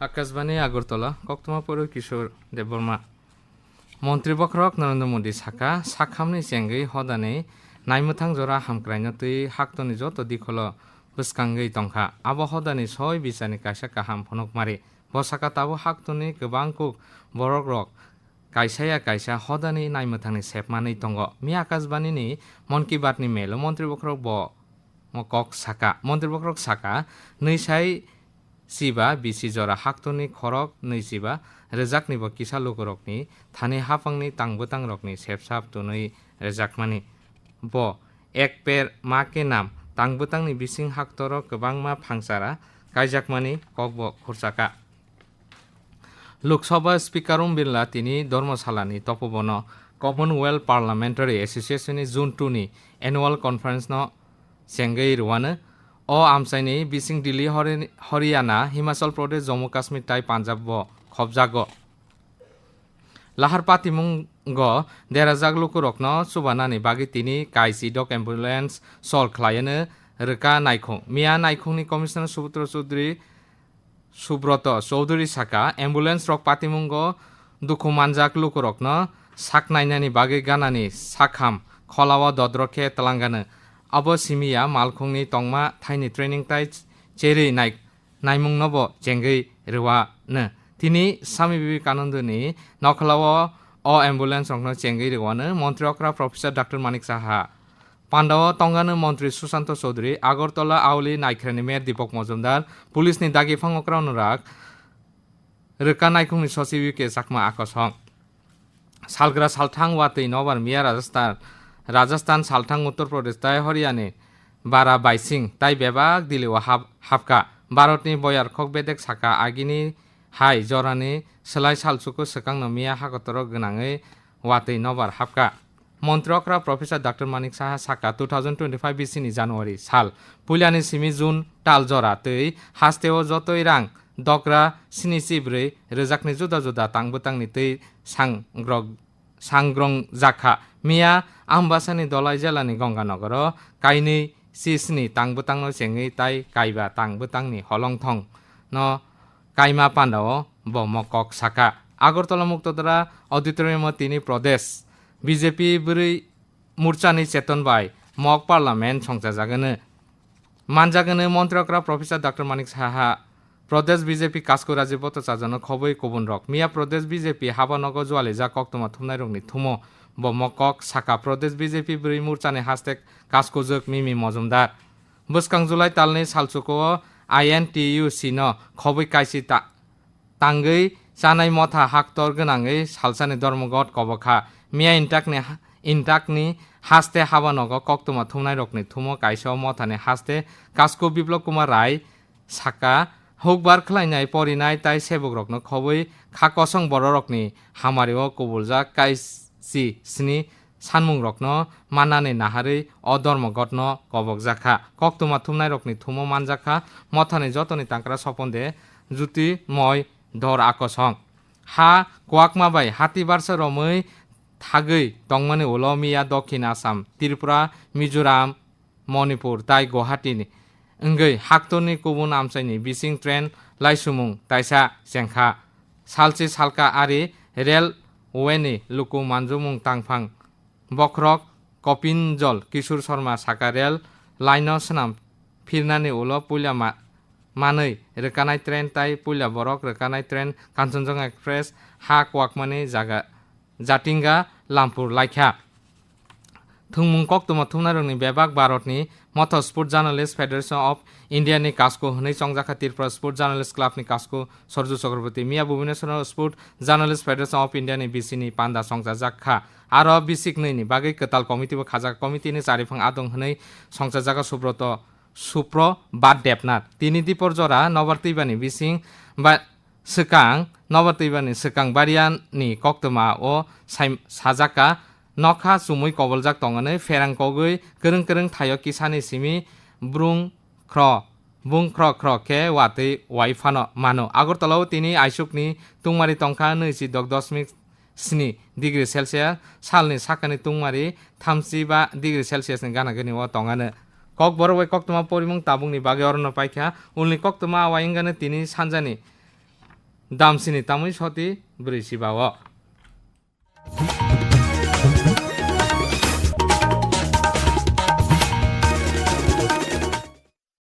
আকাশবাণী আগরতলা কক্তমা পৌর কিশোর দেববর্মা মন্ত্রী বখরক নরেন্দ্র মোদী সাকা সাখামনি চেঙ্গै হদাनै নাইমোথাং জরা haktoni joto dikolo bwskangui tongkha abo hodani soi bisani kaisa kaham phonokmari bo saka tabo haktoni kwbang kuk borok rok kaisaya kaisa hodani naimotangni sepmanui tongo mi akashbani ni মন কি Baat ni melo মন্ত্রী বখরক bo mo kok saka মন্ত্রী বখরক নৈসাই siba bisi jora haktoni khorok nৈsiba rejakni bo kisa lukorokni thani hapangni tangbutang rokni sepsap tunui rejakmani bo ek per ma ke nam tangbutangni bising haktoro kwbangma phangsara kaijakmani kokbo khurchaka Lok Sabha speaker Om Birla তিনি ধর্মশালানি তপবন Commonwealth parliamentary এসোসিয়েশননি June টুনি annual conference ন চেঙ্গৈ রুয়ানো অ আমসাইনি বিসিং দিল্লি হরিয়ানা হিমাচল প্রদেশ জম্মু কাশ্মীর তাই পাঞ্জাব খবজাগ। লাহার পাতিমুঙ্গ দেরাজাক লুকুরকন সুবানানি বাগি, তিনি কাইসি ডক অ্যাম্বুলেন্স সল খ্লাইনো রোকা নাইখং। মিয়া নাইখংনি কমিশনার সুপুত্র চৌধুরী সুব্রত চৌধুরী সাকা অ্যাম্বুলেন্স রক পাতিমুঙ্গ দুখু, মানজাক লুকুরকন সাক নাইনানি, বাগै, গানানি সাখাম খলাওয়া দদ্রকে তেলাঙ্গানো আব সিমিয়া মালখংনি তংমা থাইনি ট্রেনিং তাই চেরি নাই নাইমুং নব চেঙ্গৈ রেওয়ানো তিনি স্বামী বিবেকানন্দনি নখলাও অ অ্যাম্বুলেন্স রকনো চেঙ্গৈ রেওয়ানো মন্ত্রী অকরা প্রফেসর ডাক্তার মানিক সাহা পাণ্ডাও তঙ্গানো মন্ত্রী সুশান্ত চৌধুরী আগরতলা আউলি নাইখ্রানি মেয়র দীপক মজুমদার পুলিশনি দাগি ফাংকরা অনুরাগ রোকা নাইখংনি সচিব ইউকে চাকমা আকসং সালগ্রা সালথাং ওয়াতৈ নবার মিয়া রাজস্থান राजस्थान साल्थां उत्तर प्रदेश तय हरियाणे बारा बाइसिं तय बेबाग दिलेवा हाब हाबका भारतनि बयार खक बेदेक साका आगिनि हाय जरानि सोलाय सालसुखौ सोखांनो मिया हागतर गोनाङै वातै नबार हाबका মন্ত্রকরা প্রফেসর ডক্টর মানিক সাহা সাকা টু থাউজেন্ড টুয়েন্টি ফাইভ বিসিনি জানুয়ারি সাল পুলিয়ানি সিমি জুন টাল জরা তৈ হাস্তেও যতই রাং দকরা স্নি সিব্रै रोजाकनि जुदा जुदा तांबो तांनि तै सांग्रग सांग्रं जाखा মিয়া, আমবাসানি দলাই জেলানি গঙ্গানগর, কাইনি সিসনি তাংবো তাংনো তাই কাইবা তাংবো হলংথং। ন, কাইমা পান্ডাও বমকক সাকা। আগরতলা মুক্তদারা অডিটোরিয়াম তিনি প্রদেশ। বিজেপি বুড়ি মোর্চানি চেতন বাই মক পার্লামেন্ট সংসার সংসাজাগোন মানজাগোন মন্ত্রকরা প্রফেসর ডক্টর মানিক সাহা। প্রদেশ বিজেপি কাসকু রাজীব ভট্টাচার্যনো খবৈ কবন রক মিয়া, প্রদেশ বিজেপি হাবানগর জোয়ালে জোয়ালিজা কক্তমা থুমনাই রংনি থুমো। ব সাকা প্রদেশ বিজেপি ব্রি মুরচানি হাস্তেক কাজকুজুক মিমি মজুমদার বুসকাং জুলাই তালনি সালচুকো আইএন টি ইউ সি ন খবই কাইসি তাঙ্গই চানাই মথা হাক্তর গনাঙ্গই সালসানি ধর্মগত কবখা মিয়া ইন্টাকনি ইন্টাকনি হাস্তে হাবানগ কক্তমা থুমনাই রকনি থুমো কাইস মথানি হাস্তে কাসকো বিপ্লব কুমার রায় সাকা হুকবার খালাইনাই পরিনাই তাই সেবক রকনো খবই খাকসং বড় রকনি হামারিও কবুলজা কাইস si sini sanmung rokno manani naharei odormo gotno kobok jakha koktuma thumnai rokni thumo manjakha mothani jotoni tangkra soponde juti moi dor akosong ha kuakma bai hati barsa romei thagei tongmani olomia dokhin asam Tripura Mizoram Manipur তাই গুয়াহাটিনি ওঙ্গৈ হাকতনি কুবুন আমসাইনি বিসিং train লাইসুমুং তাইসা চেংখা সালচি সালকা আরি rail ওয়েনে, লুকু মানজুমুং তাংফাং বকরক কপিনজল কিশোর শর্মা সাকারেল লাইন সনাম ফিরনানি উল পুইলা মানৈ রেকানাই ট্রেন, তাই পুইলা, বরক, রেকানাই ট্রেন, কাঞ্চনজঙ্ঘা এক্সপ্রেস হা কুয়াকমানি জাগা জাতিঙ্গা লামপুর, লাইখা। থুংমুং কক তোমা থুমনা রংনি বেবাক ভারতনি मथ sport journalist federation of India नि कास्को हुनै चङजाखा तिर्फ स्पोर्ट जर्नलिस्ट क्लाब नि कास्को सरजु चक्रवर्ती मिया Bhubaneswar sport journalist federation of India नि बिसि नि पान्दा चङजा जाखा आरो बिसिक नै नि बागै कताल कमिटि बो खाजा कमिटि नि चारिफां आदं हुनै चङजा जाखा सुब्रत सुप्र बाद देबनाथ तिनि दिपर जरा नवरतिबानि बिसिं बा सोकां नवरतिबानि सोकां बारियानि कक्तमा अ साजाका নখা চুমুই কবলজাক তঙ্গনে ফেরাং কগৈ গরং গরং থাইয় কিসানি সিমি ব্রুং খ্র বুং খ্র খ্র কে ওয়াতে ওয়াইফান মানো আগরতলাও তিনি আইসুকনি তুংমারি টংখা নৈচি দগ দশমিক स्नि डिग्री सेलसियास सालनि साखानि तुंमारि थामजिबा डिग्री सेलसियासनि गाना गोनिवा टङानो कक बरवे कक्तमा परिमुं ताबुंनि बागै अरन पाइखा उननि कक्तमा आवाइंगानो तिनि सानजानि दामसिनि तामुइ सति ब्रैसिबाव